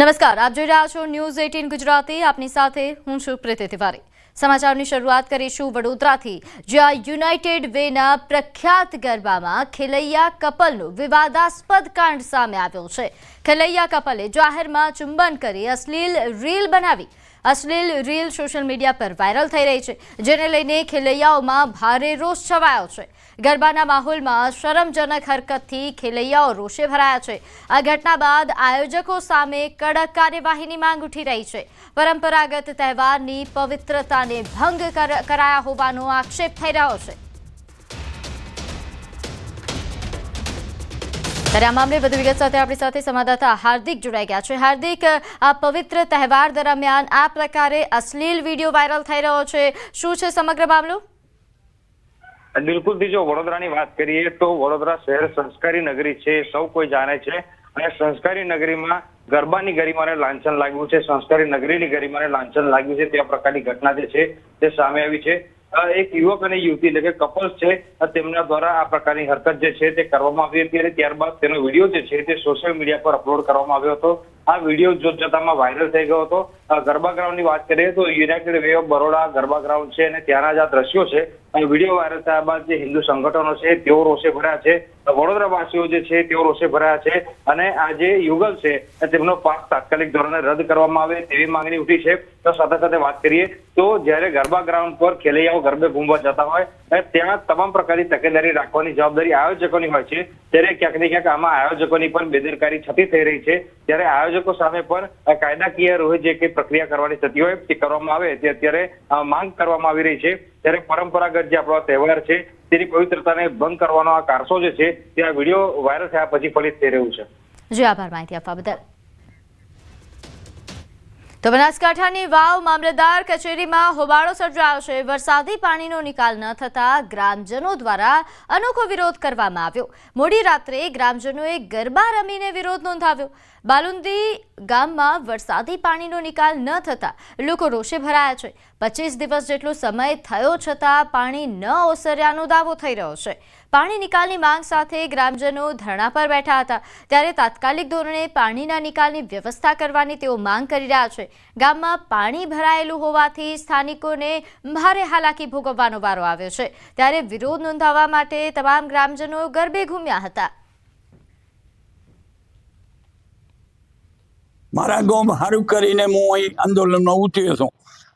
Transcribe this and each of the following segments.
નમસ્કાર, આપ જોઈ રહ્યા છો ન્યૂઝ એટીન ગુજરાતી. આપની સાથે હું છું પ્રીતિ તિવારી. સમાચારની શરૂઆત કરીશું વડોદરાથી, જ્યાં યુનાઇટેડ વેના પ્રખ્યાત ગરબામાં ખેલૈયા કપલનો વિવાદાસ્પદ કાંડ સામે આવ્યો છે. ખેલૈયા કપલે જાહેરમાં ચુંબન કરી અશ્લીલ રીલ બનાવી. અશ્લીલ રીલ સોશિયલ મીડિયા પર વાયરલ થઈ રહી છે, જેને લઈને ખેલૈયાઓમાં ભારે રોષ છવાયો છે. ગરબાના માહોલમાં શરમજનક હરકતથી ખેલૈયાઓ રોષે ભરાયા છે. આ ઘટના બાદ આયોજકો સામે કડક કાર્યવાહીની માંગ ઉઠી રહી છે. પરંપરાગત તહેવારની પવિત્રતાને ભંગ કર- કરાયા હોવાનો આક્ષેપ થઈ રહ્યો છે. ત્યારે આ મામલે વધુ વિગત સાથે આપણી સાથે સંવાદદાતા હાર્દિક જોડાઈ ગયા છે. હાર્દિક, આ પવિત્ર તહેવાર દરમિયાન આ પ્રકારે અશ્લીલ વીડિયો વાયરલ થઈ રહ્યો છે. શું છે સમગ્ર મામલો? બિલકુલથી જો વડોદરાની વાત કરીએ તો વડોદરા શહેર સંસ્કારી નગરી છે સૌ કોઈ જાણે છે. અને સંસ્કારી નગરીમાં ગરબાની ગરિમાને લાંછન લાગ્યું છે. સંસ્કારી નગરીની ગરિમાને લાંછન લાગ્યું છે. તે પ્રકારની ઘટના જે છે, તે સામે આવી છે. એક યુવક અને યુવતી એટલે કે કપલ્સ છે તેમના દ્વારા આ પ્રકારની હરકત જે છે તે કરવામાં આવી હતી અને ત્યારબાદ તેનો વીડિયો જે છે તે સોશિયલ મીડિયા પર અપલોડ કરવામાં આવ્યો હતો. આ વીડિયો જોત જતામાં વાયરલ થઈ ગયો હતો. ગરબા ગ્રાઉન્ડની વાત કરીએ તો united way of Baroda garba ground છે અને ત્યાંના જ આ દ્રશ્યો છે. અને વીડિયો વાયરલ થયા બાદ જે હિન્દુ સંગઠનો છે તેઓ રોષે ભર્યા છે. વડોદરાવાસીઓ જે છે, તેઓ રોષે ભરાયા છે અને આ જે યુગલ છે તેમનો પાસ તાત્કાલિક ધોરણે રદ કરવામાં આવે તેવી માંગણી ઉઠી છે. તો સાથે સાથે વાત કરીએ, તો જ્યારે ગરબા ગ્રાઉન્ડ પર ખેલૈયાઓ ગરબે ઘૂમવા જતા હોય ત્યાં તમામ પ્રકારની તકેદારી રાખવાની જવાબદારી આયોજકોની હોય છે, ત્યારે ક્યાંક ને ક્યાંક આમાં આયોજકોની પણ બેદરકારી છતી થઈ રહી છે. ત્યારે આયોજકો સામે પણ કાયદાકીય રોહે જે કંઈ પ્રક્રિયા કરવાની થતી હોય, તે કરવામાં આવે, તે અત્યારે માંગ કરવામાં આવી રહી છે. ત્યારે પરંપરાગત જે આપણો તહેવાર છે તેની પવિત્રતાને ભંગ કરવાનો આ કારસો જે છે તે આ વીડિયો વાયરલ થયા પછી ફલિત થઈ રહ્યું છે. જી આભાર માહિતી આપવા બદલ. તો બનાસકાંઠાની વાવ મામલતદાર કચેરીમાં હોબાળો સર્જાયો છે. વરસાદી પાણીનો નિકાલ ન થતા ગ્રામજનો દ્વારા અનોખો વિરોધ કરવામાં આવ્યો. મોડી રાત્રે ગ્રામજનોએ ગરબા રમીને વિરોધ નોંધાવ્યો. બાલુંદી ગામમાં વરસાદી પાણીનો નિકાલ ન થતા લોકો રોષે ભરાયા છે. પચીસ દિવસ જેટલો સમય થયો છતાં પાણી ન ઓસર્યાનો દાવો થઈ રહ્યો છે. પાણી નિકાલની માંગ સાથે ગ્રામજનો ધરણા પર બેઠા હતા. ત્યારે તાત્કાલિક ધોરણે પાણીના નિકાલની વ્યવસ્થા કરવાની તેઓ માંગ કરી રહ્યા છે. ગામમાં પાણી ભરાયેલું હોવાથી સ્થાનિકોને ભારે હાલાકી ભોગવવાનો વારો આવ્યો છે. ત્યારે વિરોધ નોંધાવવા માટે તમામ ગ્રામજનો ગરબે ઘૂમ્યા હતા. મારા ગામ સારું કરીને હું અહીં આંદોલનમાં ઉતર્યો છું.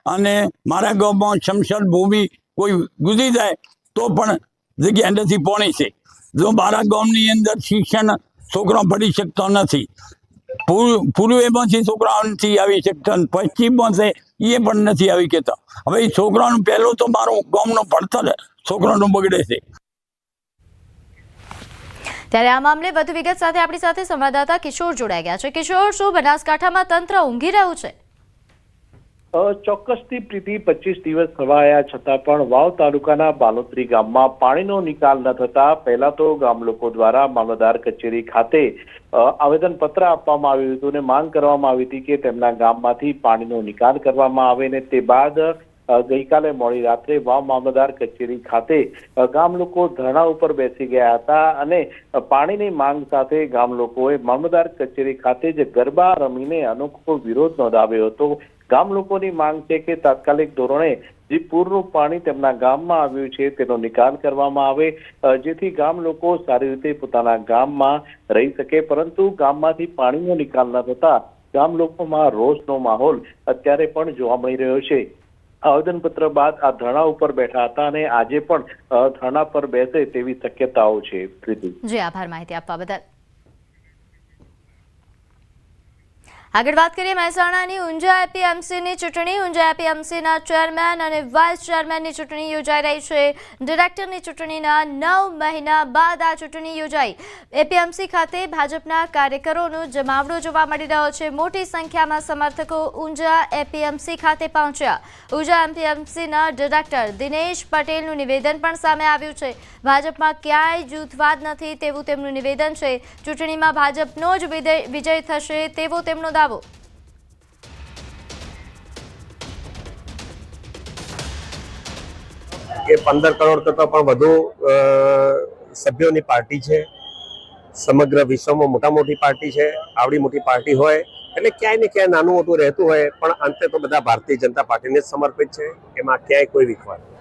અને મારા ગામમાં શમશાન ભૂમિ કોઈ ગુજરી જાય તો પણ જગ્યા નથી પોણી છે. જો મારા ગામની અંદર શિક્ષણ છોકરો ભણી શકતો નથી. પૂર્વ પૂર્વેમાંથી છોકરાઓ નથી આવી શકતા પશ્ચિમમાં છે એ પણ નથી આવી કહેતા. હવે એ છોકરાનું પહેલું તો મારું ગામનું ભણતર છોકરાનું બગડે છે. ત્યારે આ મામલે વધુ વિગત સાથે આપણી સાથે સંવાદદાતા કિશોર જોડાઈ ગયા છે. કિશોર, શું બનાસકાંઠામાં તંત્ર ઊંઘી રહ્યું છે? ચોક્કસથી પ્રીતિ પચીસ દિવસ થવાયા છતાં પણ વાવ તાલુકાના બાલોત્રી ગામમાં પાણીનો નિકાલ ન થતા પહેલા તો ગામ લોકો દ્વારા મામલતદાર કચેરી ખાતે આવેદન પત્ર આપવામાં આવ્યું હતું અને માંગ કરવામાં આવી હતી કે તેમના ગામમાંથી પાણીનો નિકાલ કરવામાં આવે ને તે બાદ ગઈકાલે મોડી રાત્રે વાવ મામલતદાર કચેરી ખાતે ગામ લોકો ધરણા ઉપર બેસી ગયા હતા અને પાણીની માંગ સાથે ગામ લોકોએ મામલતદાર કચેરી ખાતે જ ગરબા રમીને અનોખો વિરોધ નોંધાવ્યો હતો. ગામ લોકોની માંગ છે કે તાત્કાલિક ધોરણે જે પૂરનું પાણી તેમના ગામમાં આવ્યું છે તેનો નિકાલ કરવામાં આવે. જેથી ગામ લોકો સારી રીતે પોતાના ગામમાં રહી શકે. પરંતુ ગામમાંથી પાણીનો નિકાલ ન થતા ગામ લોકોમાં રોષનો માહોલ અત્યારે પણ જોવા મળી રહ્યો છે. આવેદનપત્ર બાદ આ ધરણા ઉપર બેઠા હતા અને આજે પણ ધરણા પર બેસે તેવી શક્યતાઓ છે. જી, આભાર માહિતી આપવા બદલ. આગળ વાત કરીએ મહેસાણાની ઊંઝા એપીએમસીની ચૂંટણી. ઊંઝા એપીએમસીના ચેરમેન અને વાઇસ ચેરમેનની ચૂંટણી યોજાઈ રહી છે. ડિરેક્ટરની ચૂંટણીના નવ મહિના બાદ આ ચૂંટણી યોજાઈ. એપીએમસી ખાતે ભાજપના કાર્યકરોનો જમાવડો જોવા મળી રહ્યો છે. મોટી સંખ્યામાં સમર્થકો ઊંઝા એપીએમસી ખાતે પહોંચ્યા. ઊંઝા એપીએમસીના ડિરેક્ટર દિનેશ પટેલનું નિવેદન પણ સામે આવ્યું છે. ભાજપમાં ક્યાંય જૂથવાદ નથી તેવું તેમનું નિવેદન છે. ચૂંટણીમાં ભાજપનો જ વિજય થશે તેવો તેમનો એ પંદર કરોડ કરતાં પણ વધુ સભ્યોની પાર્ટી છે. સમગ્ર વિશ્વમાં મોટા મોટી પાર્ટી છે, આવડી મોટી પાર્ટી હોય, એટલે ક્યાંય ને ક્યાંય નાનું મોટું રહેતું હોય, પણ અંતે તો બધા ભારતીય જનતા પાર્ટીને સમર્પિત છે. એમાં ક્યાંય કોઈ વિખવાદ નથી.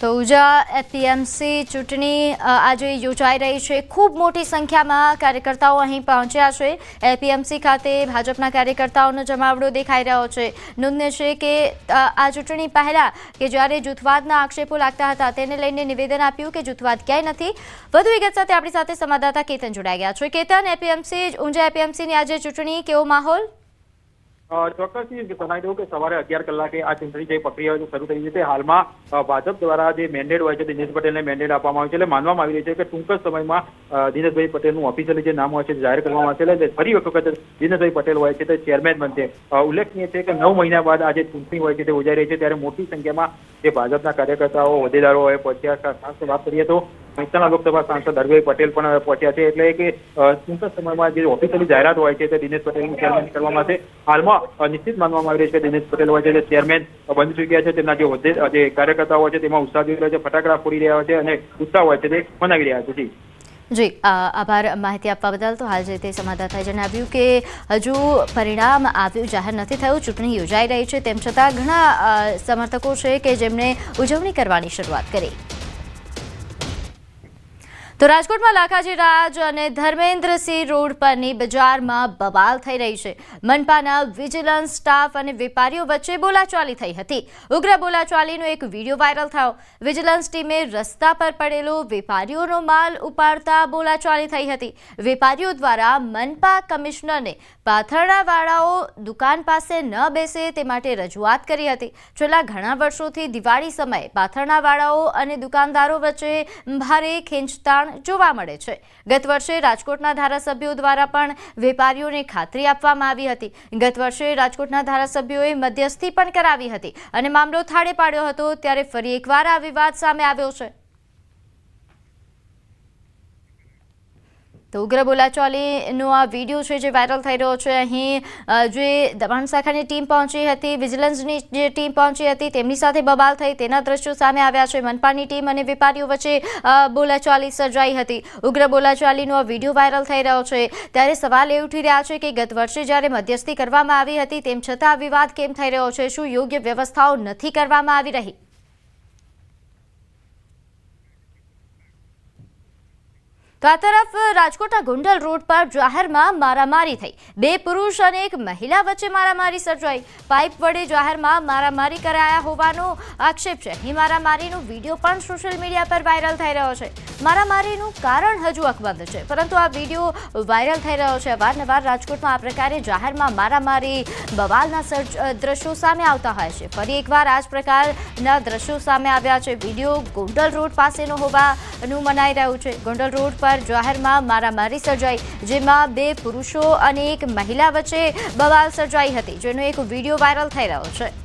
તો ઉજા એપીએમસી ચૂંટણી આજે યોજાઈ રહી છે. ખૂબ મોટી સંખ્યામાં કાર્યકર્તાઓ અહીં પહોંચ્યા છે. એપીએમસી ખાતે ભાજપના કાર્યકર્તાઓનો જમાવડો દેખાઈ રહ્યો છે. નોંધનીય છે કે આ ચૂંટણી પહેલાં કે જ્યારે જૂથવાદના આક્ષેપો લાગતા હતા, તેને લઈને નિવેદન આપ્યું કે જૂથવાદ ક્યાંય નથી. વધુ વિગત સાથે આપણી સાથે સંવાદદાતા કેતન જોડાઈ ગયા છે. કેતન, એપીએમસી ઊંઝા એપીએમસીની આજે ચૂંટણી, કેવો માહોલ? ચોક્કસથી જણાવી દઉં કે સવારે અગિયાર કલાકે આ ચૂંટણી જે પ્રક્રિયા છે શરૂ થઈ છે તે હાલમાં ભાજપ દ્વારા જે મેન્ડેટ હોય છે, દિનેશ પટેલને મેન્ડેટ આપવામાં આવ્યું છે. એટલે માનવામાં આવી રહ્યું છે કે ટૂંક જ સમયમાં દિનેશભાઈ પટેલનું ઓફિશિયલી જે નામ હોય છે જાહેર કરવામાં આવશે. એટલે ફરી વખત દિનેશભાઈ પટેલ હોય છે તે ચેરમેન બનશે. ઉલ્લેખનીય છે કે નવ મહિના બાદ આ જે ચૂંટણી હોય છે તે યોજાઈ રહી છે. ત્યારે મોટી સંખ્યામાં જે ભાજપના કાર્યકર્તાઓ હોદ્દેદારો હોય પહોંચ્યા ખાસ વાત કરીએ તો મહેસાણા લોકસભા સાંસદ હરભાઈ પટેલ પણ પહોંચ્યા છે. એટલે કે ટૂંક સમયમાં જે ઓફિશિયલી જાહેરાત હોય છે તે દિનેશ પટેલનું ચેરમેન કરવામાં આવશે હાલમાં નિશ્ચિત માનવામાં આવી રહ્યું છે દિનેશ પટેલ હોય છે તે ચેરમેન બની ચૂક્યા છે. તેમના જે હોદ્દે જે કાર્યકર્તાઓ છે તેમાં ઉત્સાહ જોઈ રહ્યા છે, ફટાકડા ફોડી રહ્યા હોય છે અને ઉત્સાહ હોય છે તે મનાવી રહ્યા છે. જી. જી આભાર માહિતી આપવા બદલ. તો હાલ જે તે સંવાદદાતાએ જણાવ્યું કે હજુ પરિણામ આવ્યું, જાહેર નથી થયું, ચૂંટણી યોજાઈ રહી છે. તેમ છતાં ઘણા સમર્થકો છે કે જેમણે ઉજવણી કરવાની શરૂઆત કરી. તો રાજકોટમાં લાખાજી રાજ અને ધર્મેન્દ્રસિંહ રોડ પરની બજારમાં બવાલ થઈ રહી છે. મનપાના વિજિલન્સ સ્ટાફ અને વેપારીઓ વચ્ચે બોલાચાલી થઈ હતી. ઉગ્ર બોલાચાલીનો એક વીડિયો વાયરલ થયો. વિજિલન્સ ટીમે રસ્તા પર પડેલો વેપારીઓનો માલ ઉપાડતા બોલાચાલી થઈ હતી. વેપારીઓ દ્વારા મનપા કમિશનરને પાથરણાવાળાઓ દુકાન પાસે ન બેસે તે માટે રજૂઆત કરી હતી. છેલ્લા ઘણા વર્ષોથી દિવાળી સમયે પાથરણાવાળાઓ અને દુકાનદારો વચ્ચે ભારે ખેંચતાણ જોવા મળે છે. ગત વર્ષે રાજકોટના ધારાસભ્યો દ્વારા પણ વેપારીઓને ખાતરી આપવામાં આવી હતી. ગત વર્ષે રાજકોટના ધારાસભ્યોએ મધ્યસ્થી પણ કરાવી હતી અને મામલો થાળે પાડ્યો હતો, ત્યારે ફરી એકવાર આ વિવાદ સામે આવ્યો છે. તો ઉગ્ર બોલાચાલીનો આ વીડિયો છે જે વાયરલ થઈ રહ્યો છે. અહીં જે દમણ શાખાની ટીમ પહોંચી હતી, વિજિલન્સની જે ટીમ પહોંચી હતી, તેમની સાથે બબાલ થઈ તેના દ્રશ્યો સામે આવ્યા છે. મનપાની ટીમ અને વેપારીઓ વચ્ચે બોલાચાલી સર્જાઈ હતી. ઉગ્ર બોલાચાલીનો આ વીડિયો વાયરલ થઈ રહ્યો છે. ત્યારે સવાલ એ ઉઠી રહ્યા છે કે ગત વર્ષે જ્યારે મધ્યસ્થી કરવામાં આવી હતી, તેમ છતાં વિવાદ કેમ થઈ રહ્યો છે? શું યોગ્ય વ્યવસ્થાઓ નથી કરવામાં આવી રહી? તો આ તરફ રાજકોટના ગુંડલ રોડ પર જાહેરમાં મારામારી થઈ. બે પુરુષ અને એક મહિલા વચ્ચે મારામારી સર્જાઈ. પાઇપ વડે જાહેરમાં મારામારી કરાયા હોવાનો આક્ષેપ છે. અહીં મારામારીનો વીડિયો પણ સોશિયલ મીડિયા પર વાયરલ થઈ રહ્યો છે. મારામારીનું કારણ હજુ અકબંધ છે. પરંતુ આ વીડિયો વાયરલ થઈ રહ્યો છે. અવારનવાર રાજકોટમાં આ પ્રકારે જાહેરમાં મારામારી બવાલના સર્જ દ્રશ્યો સામે આવતા હોય છે. ફરી એકવાર આ જ પ્રકારના દ્રશ્યો સામે આવ્યા છે. વીડિયો ગોંડલ રોડ પાસેનો હોવાનું મનાઈ રહ્યું છે. ગોંડલ રોડ પર જાહેરમાં મારામારી સર્જાઈ, જેમાં બે પુરુષો અને એક મહિલા વચ્ચે બવાલ સર્જાઈ હતી, જેનો એક વીડિયો વાયરલ થઈ રહ્યો છે.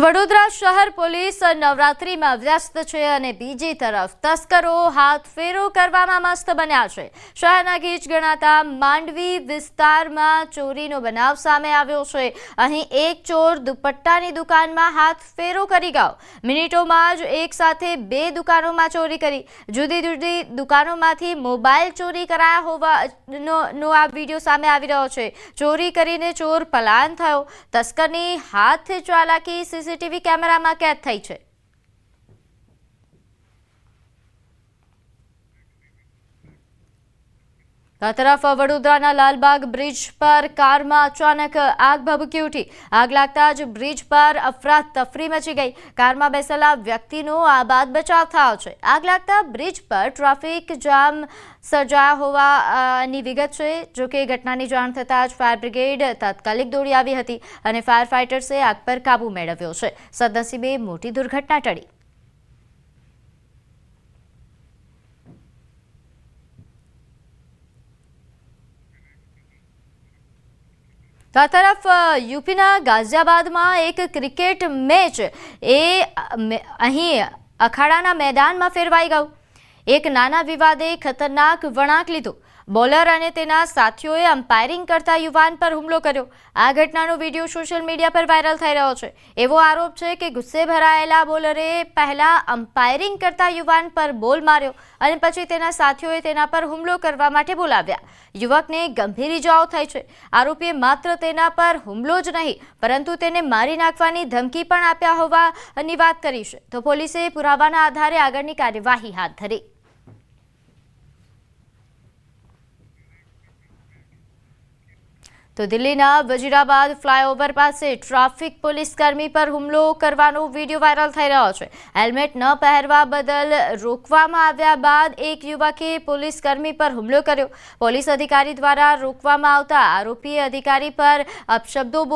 વડોદરા શહેર પોલીસ નવરાત્રીમાં વ્યસ્ત છે અને બીજી તરફ તસ્કરો હાથ ફેરો કરવામાં મસ્ત બન્યા છે. શહેરના ગીચ ગણાતા માંડવી વિસ્તારમાં ચોરીનો બનાવ સામે આવ્યો છે. અહીં એક ચોર દુપટ્ટાની દુકાનમાં હાથ ફેરો કરી ગયો. મિનિટોમાં જ એક સાથે બે દુકાનોમાં ચોરી કરી. જુદી જુદી દુકાનોમાંથી મોબાઈલ ચોરી કરાયા હોવાનો આ વીડિયો સામે આવી રહ્યો છે. ચોરી કરીને ચોર પલાન થયો. તસ્કરની હાથ ચાલાકી સીસીટીવી કેમેરામાં કેદ થઈ છે. આ તરફ વડોદરાના લાલબાગ બ્રિજ પર કારમાં અચાનક આગ ભભૂકી ઉઠી. આગ લાગતા જ બ્રિજ પર અફરાતફરી મચી ગઈ. કારમાં બેસેલા વ્યક્તિનો આ બાદ બચાવ થયો છે. આગ લાગતા બ્રિજ પર ટ્રાફિક જામ સર્જાયા હોવાની વિગત છે, જો કે ઘટનાની જાણ થતાં જ ફાયર બ્રિગેડ તાત્કાલિક દોડી આવી હતી અને ફાયર ફાઇટર્સે આગ પર કાબુ મેળવ્યો છે. સદનસીબે મોટી દુર્ઘટના ટળી. તો આ તરફ યુપીના ગાઝિયાબાદમાં એક ક્રિકેટ મેચ એ અહીં અખાડાના મેદાનમાં ફેરવાઈ ગયું. એક નાના વિવાદે ખતરનાક વળાંક લીધો. બોલર અને તેના સાથીઓએ અમ્પાયરિંગ કરતા યુવાન પર હુમલો કર્યો. આ ઘટનાનો વીડિયો સોશિયલ મીડિયા પર વાયરલ થઈ રહ્યો છે. એવો આરોપ છે કે ગુસ્સે ભરાયેલા બોલરે પહેલા અમ્પાયરિંગ કરતા યુવાન પર બોલ માર્યો અને પછી તેના સાથીઓએ તેના પર હુમલો કરવા માટે બોલાવ્યા. યુવકને ગંભીર ઇજાઓ થઈ છે. આરોપીએ માત્ર તેના પર હુમલો જ નહીં, પરંતુ તેને મારી નાખવાની ધમકી પણ આપ્યા હોવાની વાત કરી છે. તો પોલીસે પુરાવાના આધારે આગળની કાર્યવાહી હાથ ધરી. તો દિલ્હીના વજીરાબાદ ફ્લાયઓવર પાસે ટ્રાફિક પોલીસ કર્મી પર હુમલો કરવાનો વીડિયો વાયરલ થઈ રહ્યો છે. હેલ્મેટ ન પહેરવા બદલ રોકવામાં આવ્યા બાદ એક યુવકે પોલીસ કર્મી પર હુમલો કર્યો. પોલીસ અધિકારી દ્વારા રોકવામાં આવતા આરોપીએ અધિકારી પર અપશબ્દો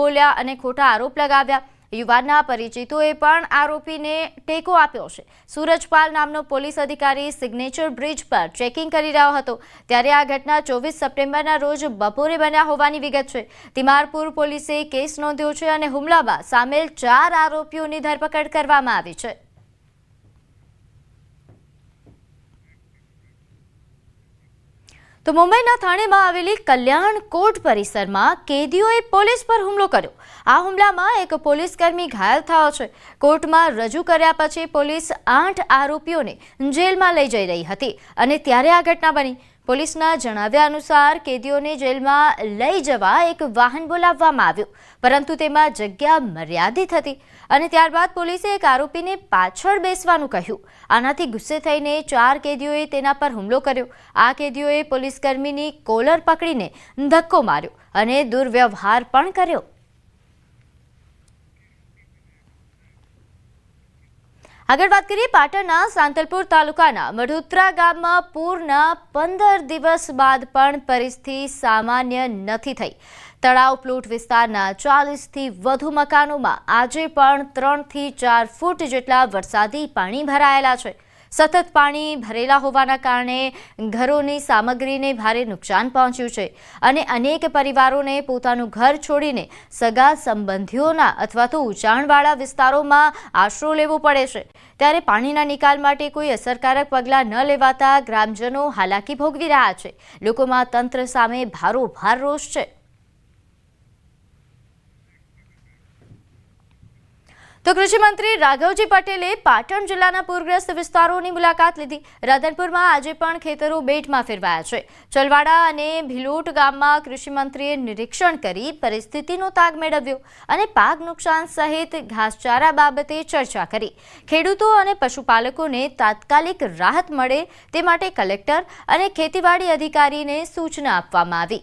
બોલ્યા અને ખોટા આરોપ લગાવ્યા. યુવાનના પરિચિતોએ પણ આરોપીને ટેકો આપ્યો છે. સૂરજપાલ નામનો પોલીસ અધિકારી સિગ્નેચર બ્રિજ પર ચેકિંગ કરી રહ્યો હતો. ત્યારે આ ઘટના ચોવીસ સપ્ટેમ્બરના રોજ બપોરે બન્યા હોવાની વિગત છે. તિમારપુર પોલીસે કેસ નોંધ્યો છે અને હુમલામાં સામેલ ચાર આરોપીઓની ધરપકડ કરવામાં આવી છે. તો મુંબઈના થાણેમાં આવેલી કલ્યાણ કોર્ટ પરિસરમાં કેદીઓએ પોલીસ પર હુમલો કર્યો. આ હુમલામાં એક પોલીસકર્મી ઘાયલ થયો છે. કોર્ટમાં રજૂ કર્યા પછી પોલીસ આઠ આરોપીઓને જેલમાં લઈ જઈ રહી હતી અને ત્યારે આ ઘટના બની. પોલીસના જણાવ્યા અનુસાર કેદીઓને જેલમાં લઈ જવા એક વાહન બોલાવવામાં આવ્યું, પરંતુ તેમાં જગ્યા મર્યાદિત હતી. અને ત્યારબાદ પોલીસે એક આરોપીને પાછળ બેસવાનું કહ્યું. આનાથી ગુસ્સે થઈને ચાર કેદીઓએ તેના પર હુમલો કર્યો. આ કેદીઓએ પોલીસકર્મીની કોલર પકડીને ધક્કો માર્યો અને દુર્વ્યવહાર પણ કર્યો. આગળ વાત કરીએ પાટણના સાંતલપુર તાલુકાના મઢોત્રા ગામમાં પૂરના પંદર દિવસ બાદ પણ પરિસ્થિતિ સામાન્ય નથી થઈ. તળાવ પ્લોટ વિસ્તારના ચાલીસથી વધુ મકાનોમાં આજે પણ ત્રણથી ચાર ફૂટ જેટલા વરસાદી પાણી ભરાયેલા છે. સતત પાણી ભરેલા હોવાના કારણે ઘરોની સામગ્રીને ભારે નુકસાન પહોંચ્યું છે અને અનેક પરિવારોને પોતાનું ઘર છોડીને સગા સંબંધીઓના અથવા તો ઊંચાણવાળા વિસ્તારોમાં આશરો લેવો પડે છે. ત્યારે પાણીના નિકાલ માટે કોઈ અસરકારક પગલાં ન લેવાતા ગ્રામજનો હાલાકી ભોગવી રહ્યા છે. લોકોમાં તંત્ર સામે ભારોભાર રોષ છે. તો કૃષિમંત્રી રાઘવજી પટેલે પાટણ જિલ્લાના પૂરગ્રસ્ત વિસ્તારોની મુલાકાત લીધી. રાધનપુરમાં આજે પણ ખેતરો બેટમાં ફેરવાયા છે. ચલવાડા અને ભીલોટ ગામમાં કૃષિમંત્રીએ નિરીક્ષણ કરી પરિસ્થિતિનો તાગ મેળવ્યો અને પાક નુકસાન સહિત ઘાસચારા બાબતે ચર્ચા કરી. ખેડૂતો અને પશુપાલકોને તાત્કાલિક રાહત મળે તે માટે કલેક્ટર અને ખેતીવાડી અધિકારીને સૂચના આપવામાં આવી.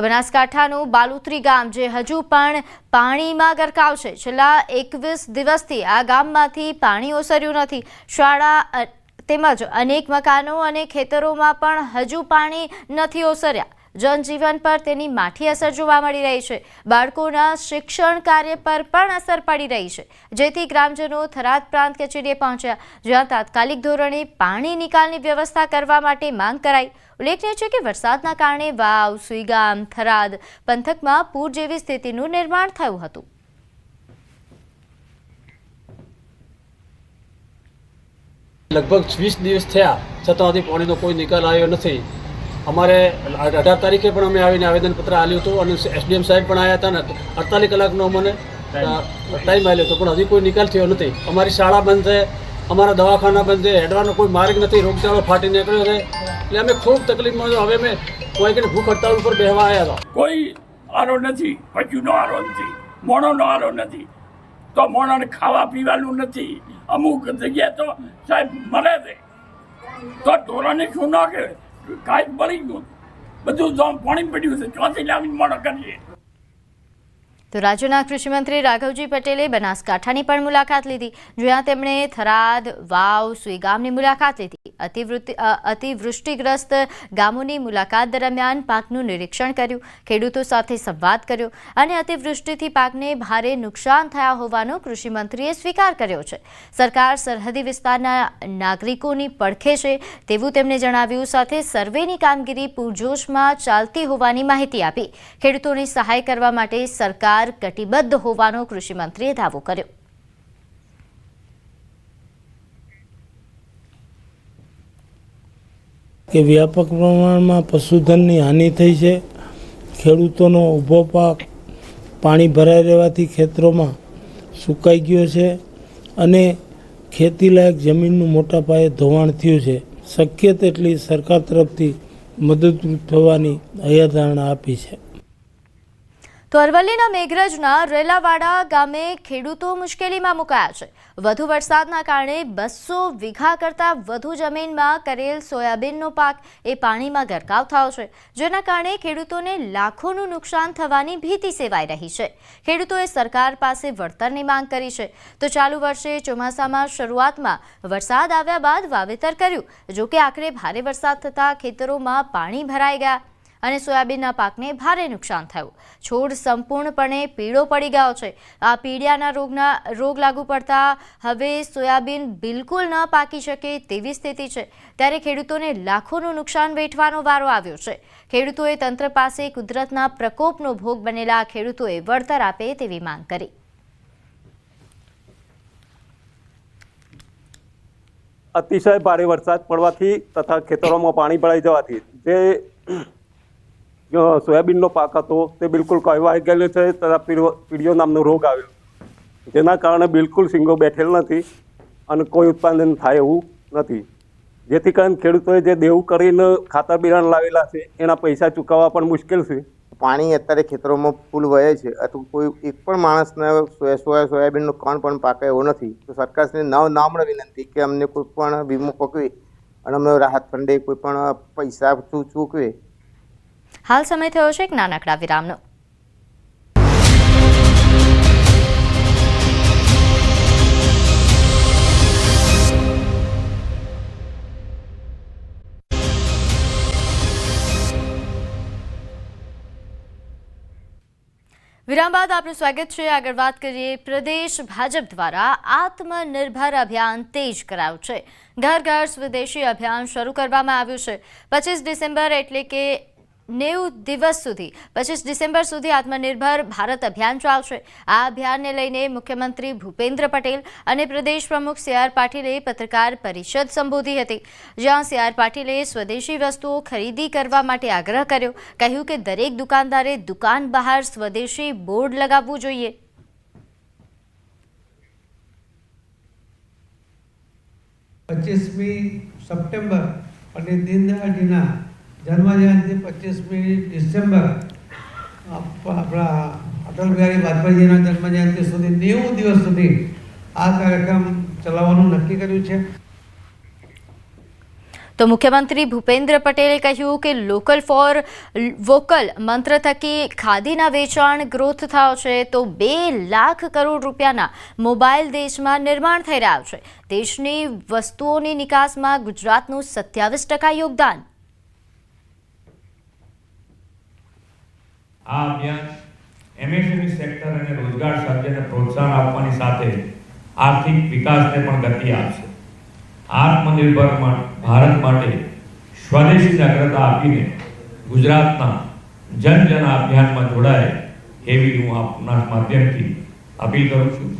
તો બનાસકાંઠાનું બાલુત્રી ગામ જે હજુ પણ પાણીમાં ગરકાવ છે છેલ્લા એકવીસ દિવસથી આ ગામમાંથી પાણી ઓસર્યું નથી. શાળા તેમજ અનેક મકાનો અને ખેતરોમાં પણ હજુ પાણી નથી ઓસર્યા. જનજીવન પર તેની માઠી અસર જોવા મળી રહી છે. બાળકોના શિક્ષણ કાર્ય પર પણ અસર પડી રહી છે. જેથી ગ્રામજનો થરાદ પ્રાંત કચેરીએ પહોંચ્યા, જ્યાં તાત્કાલિક ધોરણે પાણી નિકાલની વ્યવસ્થા કરવા માટે માંગ કરાઈ. ઉલ્લેખનીય છે કે વરસાદના કારણે વાવ, સુઈગામ, થરાદ પંથકમાં પૂર જેવી સ્થિતિનું નિર્માણ થયું હતું. લગભગ વીસ દિવસ થયા, છતાં હજી પાણીનો કોઈ નિકાલ આવ્યો નથી. અમારે અઢાર તારીખે પણ અમે આવીને આવેદનપત્ર આપ્યું હતું અને એસડીએમ સાહેબ પણ આવ્યા હતા ને અડતાલીસ કલાકનો અમને ટાઈમ આવ્યો હતો. પણ હજી કોઈ નિકાલ થયો નથી. અમારી શાળા બંધ છે અમારા દવાખાના બંધ છે હેડવાનો કોઈ માર્ગ નથી રોગચાળો ફાટી નીકળ્યો છે. એટલે અમે ખૂબ તકલીફમાં છો. હવે અમે કોઈ કે ભૂખ હડતાળ ઉપર બેહવા આવ્યા હતા કોઈ આરો નથી પશુનો આરો નથી મોણોનો આરો નથી. તો મોણોને ખાવા પીવાનું નથી. અમુક જગ્યાએ તો સાહેબ મળે છે. તો ઢોરાને શું નાખે કાંઈ મળી ગયું. બધું પાણી પડ્યું છે ચોથી લાવીને મોડો કરીએ તો રાજ્યના કૃષિમંત્રી રાઘવજી પટેલે બનાસકાંઠાની પણ મુલાકાત લીધી, જ્યાં તેમણે થરાદ, વાવ, સુઈગામની મુલાકાત લીધી. અતિવૃત્તિ અતિવૃષ્ટિગ્રસ્ત ગામોની મુલાકાત દરમિયાન પાકનું નિરીક્ષણ કર્યું, ખેડૂતો સાથે સંવાદ કર્યો અને અતિવૃષ્ટિથી પાકને ભારે નુકસાન થયા હોવાનો કૃષિમંત્રીએ સ્વીકાર કર્યો છે. સરકાર સરહદી વિસ્તારના નાગરિકોની પડખે છે તેવું તેમણે જણાવ્યું, સાથે સર્વેની કામગીરી પૂરજોશમાં ચાલતી હોવાની માહિતી આપી. ખેડૂતોની સહાય કરવા માટે સરકાર કટિબદ્ધ હોવાનો કૃષિમંત્રીએ દાવો કર્યો. કે વ્યાપક પ્રમાણમાં પશુધનની હાનિ થઈ છે. ખેડૂતોનો ઊભો પાક પાણી ભરાઈ રહેવાથી ખેતરોમાં સુકાઈ ગયો છે અને ખેતીલાયક જમીનનું મોટા પાયે ધોવાણ થયું છે. શક્ય તેટલી સરકાર તરફથી મદદરૂપ થવાની હૈયાધારણા આપી છે. તો અરવલ્લીના મેઘરજના રેલાવાડા ગામે ખેડૂતો મુશ્કેલીમાં મુકાયા છે. વધુ વરસાદના કારણે બસો વીઘા કરતાં વધુ જમીનમાં કરેલ સોયાબીનનો પાક એ પાણીમાં ગરકાવ થયો છે. જેના કારણે ખેડૂતોને લાખોનું નુકસાન થવાની ભીતિ સેવાઈ રહી છે. ખેડૂતોએ સરકાર પાસે વળતરની માંગ કરી છે. તો ચાલુ વર્ષે ચોમાસામાં શરૂઆતમાં વરસાદ આવ્યા બાદ વાવેતર કર્યું. જોકે આખરે ભારે વરસાદ થતાં ખેતરોમાં પાણી ભરાઈ ગયા. અને સોયાબીનના પાકને ભારે નુકસાન થયું. છોડ સંપૂર્ણપણે પીળો પડી ગયો છે. આ પીડિયાના રોગના, રોગ લાગુ પડતા હવે સોયાબીન બિલકુલ ન પાકી શકે તેવી સ્થિતિ છે. ત્યારે ખેડૂતોને લાખોનું નુકસાન વેઠવાનો વારો આવ્યો છે. ખેડૂતોએ તંત્ર પાસે કુદરતના પ્રકોપનો ભોગ બનેલા ખેડૂતોએ વળતર આપે તેવી માંગ કરી. અતિશય ભારે વરસાદ પડવાથી તથા ખેતરોમાં પાણી ભરાઈ જવાથી જે સોયાબીનનો પાક હતો, તે બિલકુલ કહેવાઈ ગયેલો છે તથા પીડીઓ નામનો રોગ આવેલો જેના કારણે બિલકુલ સિંગો બેઠેલ નથી અને કોઈ ઉત્પાદન થાય એવું નથી. જેથી કરીને ખેડૂતોએ જે દેવું કરીને ખાતર બિયારણ લાવેલા છે, એના પૈસા ચૂકવવા પણ મુશ્કેલ છે. પાણી અત્યારે ખેતરોમાં ફૂલ વહે છે, અથવા કોઈ એક પણ માણસને સોયા સોયાબીનનો કણ પણ પાકે એવો નથી. તો સરકારશ્રીને નવ નામણ વિનંતી કે અમને કોઈ પણ વીમો પકવે અને અમને રાહત ફંડે કોઈ પણ પૈસા શું ચૂકવે. હાલ સમય થયો છે એક નાનકડા વિરામનો. વિરામ બાદ આપનું સ્વાગત છે. આગળ વાત કરીએ પ્રદેશ ભાજપ દ્વારા આત્મનિર્ભર અભિયાન તેજ કરાયું છે. ઘર ઘર સ્વદેશી અભિયાન શરૂ કરવામાં આવ્યું છે. પચીસ ડિસેમ્બર એટલે કે નેવું દિવસ સુધી, પચીસ ડિસેમ્બર સુધી આત્મનિર્ભર ભારત અભિયાન ચાલશે. આ અભિયાનને લઈને મુખ્યમંત્રી ભૂપેન્દ્ર પટેલ અને પ્રદેશ પ્રમુખ સી આર પાટીલે પત્રકાર પરિષદ સંબોધી હતી. જ્યાં સી આર પાટીલે સ્વદેશી વસ્તુઓ ખરીદી કરવા માટે આગ્રહ કર્યો, કહ્યું કે દરેક દુકાનદારે દુકાન બહાર સ્વદેશી બોર્ડ લગાવવું જોઈએ. પચીસમી સપ્ટેમ્બર અને દીનદયાળજીના જન્મજયંતિ પચીસમી ડિસેમ્બર આપણા અટલ બિહારી વાજપેયીજીના જન્મજયંતિ સુધી નેવું દિવસ સુધી આ કાર્યક્રમ ચલાવવાનું નક્કી કર્યું છે. તો મુખ્યમંત્રી ભૂપેન્દ્ર પટેલે કહ્યું કે લોકલ ફોર વોકલ મંત્ર થકી ખાદીના વેચાણ ગ્રોથ થયો છે તો બે લાખ કરોડ રૂપિયાના મોબાઈલ દેશમાં નિર્માણ થઈ રહ્યા છે. દેશની વસ્તુઓની નિકાસમાં ગુજરાતનું સત્યાવીસ ટકા યોગદાન આ અભિયાન એમએસએમઈ સેક્ટર અને રોજગાર સર્જનને પ્રોત્સાહન આપવાની સાથે આર્થિક વિકાસને પણ ગતિ આપશે. આત્મનિર્ભર ભારત માટે સ્વદેશી અગ્રતા આપીને ગુજરાતના જન જન અભિયાનમાં જોડાય એવી હું આપના માધ્યમથી અપીલ કરું છું.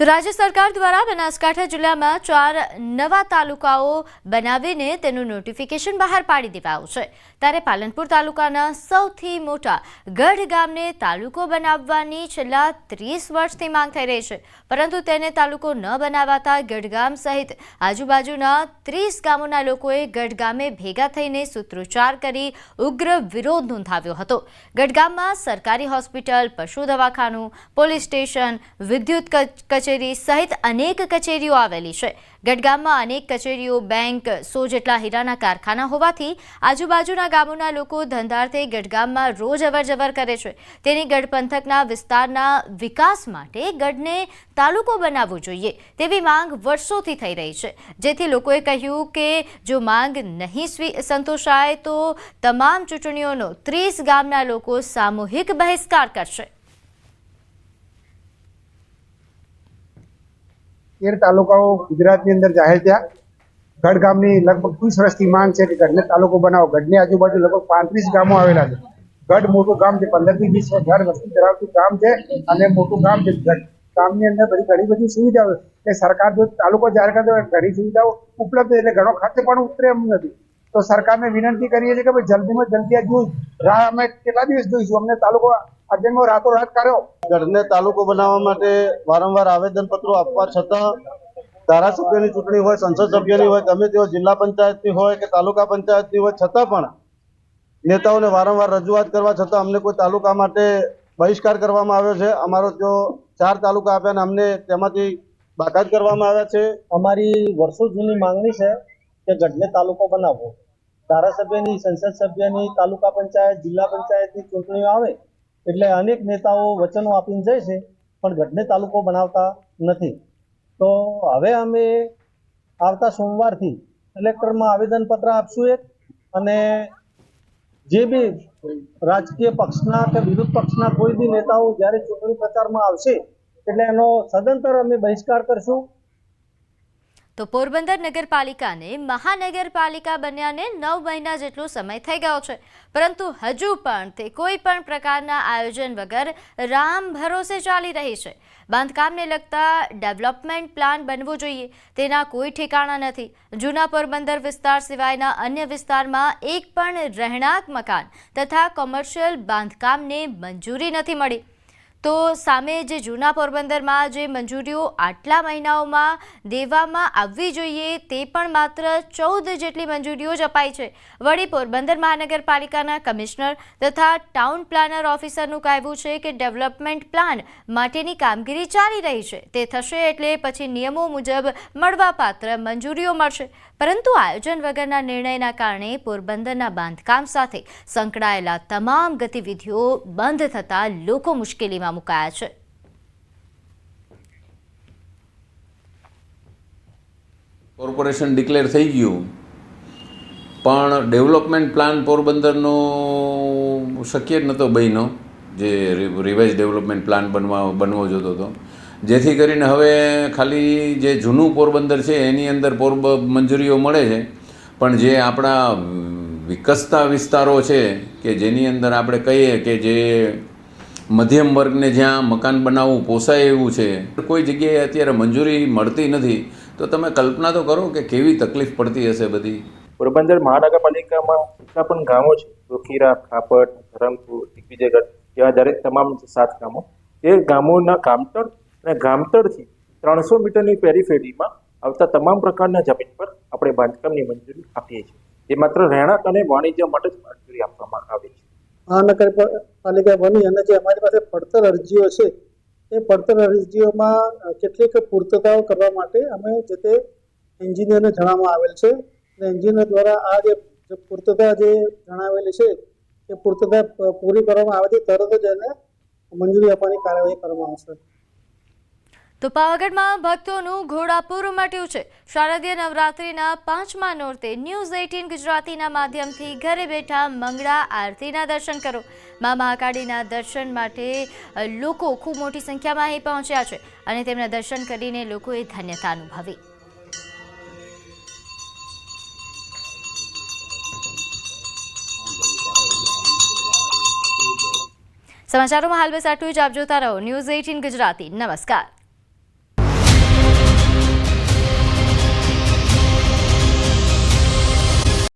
તો રાજ્ય સરકાર દ્વારા બનાસકાંઠા જિલ્લામાં ચાર નવા તાલુકાઓ બનાવીને તેનું નોટિફિકેશન બહાર પાડી દેવાયું છે. ત્યારે પાલનપુર તાલુકાના સૌથી મોટા ગઢ ગામને તાલુકો બનાવવાની છેલ્લા ત્રીસ વર્ષથી માંગ થઈ રહી છે. પરંતુ તેને તાલુકો ન બનાવાતા ગઢગામ સહિત આજુબાજુના ત્રીસ ગામોના લોકોએ ગઢગામે ભેગા થઈને સૂત્રોચ્ચાર કરી ઉગ્ર વિરોધ નોંધાવ્યો હતો. ગઢગામમાં સરકારી હોસ્પિટલ, પશુ દવાખાનું, પોલીસ સ્ટેશન, વિદ્યુત કચ- કચેરી સહિત અનેક કચેરીઓ આવેલી છે. ગઢગામમાં અનેક કચેરીઓ, બેંક, સો જેટલા હીરાના કારખાના હોવાથી આજુબાજુના ગામોના લોકો ધંધાર્થે ગઢગામમાં રોજ અવરજવર કરે છે. તેની ગઢ પંથકના વિસ્તારના વિકાસ માટે ગઢને તાલુકો બનાવવો જોઈએ તેવી માંગ વર્ષોથી થઈ રહી છે. જેથી લોકોએ કહ્યું કે જો માંગ નહીં સંતોષાય તો તમામ ચૂંટણીઓનો ત્રીસ ગામના લોકો સામૂહિક બહિષ્કાર કરશે. તેર તાલુકાઓ ગુજરાતની અંદર જાહેર થયા. ગઢ ગામની લગભગ ત્રીસ વર્ષથી માંગ છે કે ગઢને તાલુકો બનાવો. ગઢની આજુબાજુ લગભગ પાંત્રીસ ગામો આવેલા છે. ગઢ મોટું ગામ છે પંદરથી વીસ હજાર વસ્તી ધરાવતું ગામ છે અને મોટું ગામ છે ગઢ. ગામની અંદર બધી ઘણી બધી સુવિધાઓ. એ સરકાર જો તાલુકો જાહેર કરતો ઘણી સુવિધાઓ ઉપલબ્ધ એટલે ઘણો ખર્ચ પણ ઉતરે એમ નથી. તો સરકારને વિનંતી કરીએ છીએ કે ભાઈ જલ્દીમાં જલ્દી આ જોઈ. રાહ અમે કેટલા દિવસ જોઈશું? અમને તાલુકો અજન્મો રાતોરાત કર્યો. ગઢને તાલુકો બનાવવા માટે વારંવાર આવેદનપત્રો આપવા છતાં ધારાસભ્યની ચૂંટણી હોય સંસદ સભ્યની હોય ગમે તેઓ જિલ્લા પંચાયતની હોય કે તાલુકા પંચાયતની હોય છતાં પણ નેતાઓને વારંવાર રજૂઆત કરવા છતાં અમને કોઈ તાલુકા માટે બહિષ્કાર કરવામાં આવ્યો છે. અમારો જો ચાર તાલુકા આપ્યા અને અમને તેમાંથી બાકાત કરવામાં આવ્યા છે. અમારી વર્ષો જૂની માંગણી છે કે ગઢને તાલુકો બનાવવો. ધારાસભ્યની સંસદ સભ્યની તાલુકા પંચાયત જિલ્લા પંચાયતની ચૂંટણીઓ આવે એટલે અનેક નેતાઓ વચનો આપીને જાય છે, પણ ગઢને તાલુકો બનાવતા નથી. તો હવે અમે આવતા સોમવારથી કલેક્ટરમાં આવેદનપત્ર આપશું એક, અને જે બી રાજકીય પક્ષના કે વિરોધ પક્ષના કોઈ બી નેતાઓ જ્યારે ચૂંટણી પ્રચારમાં આવશે, એટલે એનો સદંતર અમે બહિષ્કાર કરશું. તો પોરબંદર નગરપાલિકાને મહાનગરપાલિકા બન્યાને નવ મહિના જેટલો સમય થઈ ગયો છે. પરંતુ હજુ પણ તે કોઈ પણ પ્રકારના આયોજન વગર રામ ભરોસે ચાલી રહી છે. બાંધકામને લગતા ડેવલપમેન્ટ પ્લાન બનવો જોઈએ. તેના કોઈ ઠેકાણા નથી. જૂના પોરબંદર વિસ્તાર સિવાયના અન્ય વિસ્તારમાં એક પણ રહેણાંક મકાન તથા કોમર્શિયલ બાંધકામને મંજૂરી નથી મળી. તો સામે જે જૂના પોરબંદરમાં જે મંજૂરીઓ આટલા મહિનાઓમાં દેવામાં આવવી જોઈએ તે પણ માત્ર ચૌદ જેટલી મંજૂરીઓ જ અપાઈ છે. વળી પોરબંદર મહાનગરપાલિકાના કમિશનર તથા ટાઉન પ્લાનર ઓફિસરનું કહેવું છે કે ડેવલપમેન્ટ પ્લાન માટેની કામગીરી ચાલી રહી છે. તે થશે એટલે પછી નિયમો મુજબ મળવાપાત્ર મંજૂરીઓ મળશે. પરંતુ આયોજન વગરના નિર્ણયના કારણે પોરબંદરના બાંધકામ સાથે સંકળાયેલા તમામ ગતિવિધિઓ બંધ થતાં લોકો મુશ્કેલીમાં મુકાયા છે. કોર્પોરેશન ડિક્લેર થઈ ગયું. પણ ડેવલપમેન્ટ પ્લાન પોરબંદરનો શક્ય જ નહોતો બન્યો, જે રિવાઇઝ ડેવલપમેન્ટ પ્લાન બનવા, બનવો જોતો હતો. જેથી કરીને હવે ખાલી જે જૂનું પોરબંદર છે, એની અંદર પોરબ, મંજૂરીઓ મળે છે. પણ જે આપણા વિકસતા વિસ્તારો છે, કે જેની અંદર આપણે કહીએ કે જે મધ્યમ વર્ગને જ્યાં મકાન બનાવવું પોસાય એવું છે, કોઈ જગ્યાએ અત્યારે મંજૂરી મળતી નથી, તો તમે કલ્પના તો કરો કે કેવી તકલીફ પડતી હશે બધી. પોરબંદર મહાનગરપાલિકામાં કેટલા પણ ગામો છે રોકીરા ખાપટ, ધરમપુર, દિગ્વિજયગઢ, જેવા દરેક તમામ જે સાત ગામો, એ ગામોના ગામતળ અને ગામતળથી ત્રણસો મીટરની પેરીફેરીમાં આવતા તમામ પ્રકારના જમીન પર આપણે બાંધકામની મંજૂરી આપીએ છીએ. એ માત્ર રહેણાંક અને વાણિજ્ય માટે જ મંજૂરી આપવામાં આવે છે. મહાનગરપાલિકા બની અને જે અમારી પાસે પડતર અરજીઓ છે, એ પડતર અરજીઓમાં કેટલીક પૂર્તતાઓ કરવા માટે અમે જે તે એન્જિનિયરને જણાવવામાં આવેલ છે. અને એન્જિનિયર દ્વારા આ જે પૂર્તતા જે જણાવેલી છે, એ પૂર્તતા પૂરી કરવામાં આવે તરત જ એને મંજૂરી આપવાની કાર્યવાહી કરવામાં આવશે. તો પાવાગઢમાં ભક્તોનું ઘોડાપુર ઉમટ્યું છે. શારદીય નવરાત્રિના પાંચમા નોરતે ન્યૂઝ એઇટીન ગુજરાતીના માધ્યમથી ઘરે બેઠા મંગળા આરતીના દર્શન કરો. મા મહાકાળીના દર્શન માટે લોકો ખૂબ મોટી સંખ્યામાં અહીં પહોંચ્યા છે અને તેમના દર્શન કરીને લોકોએ ધન્યતા અનુભવી. સમાચારોમાં હાલ બસ આટલું જ. આપ જોતા રહો ન્યૂઝ એઇટીન ગુજરાતી. નમસ્કાર.